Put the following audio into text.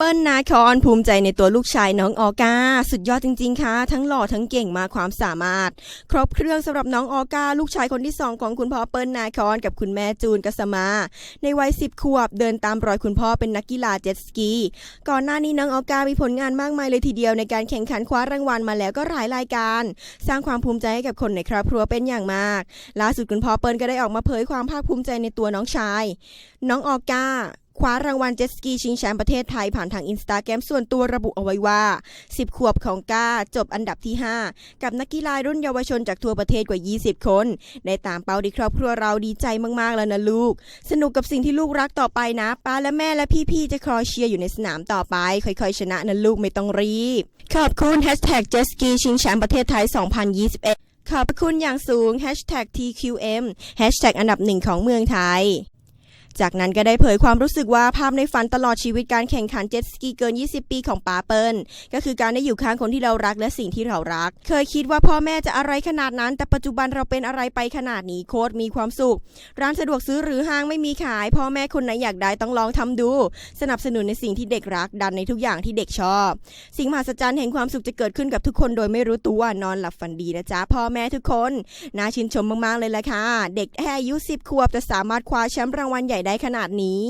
เปิ้ลนาคอนภูมิใจในตัวลูกชายน้องออกาสุดยอดจริงๆค่ะทั้งหล่อทั้งเก่งมาความสามารถ ครบเครื่องสำหรับน้องออกาลูกชายคนที่สองของคุณพ่อเปิ้ลนาคอนกับคุณแม่จูนกัสมา ในวัย10ขวบเดินตามรอยคุณพ่อเป็นนักกีฬาเจ็ตสกีก่อนหน้านี้น้องออกามีผลงานมากมายเลยทีเดียวในการแข่งขันคว้ารางวัลมาแล้วก็หลายรายการ สร้างความภูมิใจให้กับคนในครอบครัวเป็นอย่างมากล่าสุดคุณพ่อเปิ้ลก็ได้ออกมาเผยความภาคภูมิใจในตัวน้องชาย น้องออกา คว้ารางวัลเจ็ตสกีชิงแชมป์ประเทศไทยผ่านทางอินสตาแกรมส่วนตัวระบุเอาไว้ว่า 10 ขวบของก้าจบอันดับที่ 5 กับนักกีฬารุ่นเยาวชนจากทั่วประเทศกว่า 20 คน ได้ตามเป้าที่ครอบครัวเราดีใจมากๆแล้วนะลูก สนุกกับสิ่งที่ลูกรักต่อไปนะ ป้าและแม่และพี่ๆจะคอยเชียร์อยู่ในสนามต่อไป ค่อยๆ ชนะนะลูกไม่ต้องรีบ ขอบคุณ Hashtag Jet Ski ชิงแชมป์ประเทศไทย 2021ขอบคุณอย่างสูง Hashtag TQM Hashtag อันดับหนึ่งของเมืองไทย จากนั้นก็ได้เผยความรู้สึกว่าภาพในฝันตลอดชีวิตการแข่งขันเจ็ตสกีเกิน 20 ปีของป้าเปิลก็คือการได้อยู่ข้างคนที่เรารักและสิ่งที่เรารัก เคยคิดว่าพ่อแม่จะอะไรขนาดนั้น แต่ปัจจุบันเราเป็นอะไรไปขนาดนี้โคตรมีความสุข ร้านสะดวกซื้อหรือห้างไม่มีขาย พ่อแม่คนไหนอยากได้ต้องลองทำดู สนับสนุนในสิ่งที่เด็กรักดันในทุกอย่างที่เด็กชอบ สิ่งมหัศจรรย์แห่งความสุขจะเกิดขึ้นกับทุกคนโดยไม่รู้ตัวนอนหลับฝันดีนะจ๊ะพ่อแม่ทุกคนน่าชื่นชมมากๆเลยละค่ะเด็กแค่อายุ10ขวบจะสามารถคว้าแชมป์รางวัลใหญ่ได้ขนาดนี้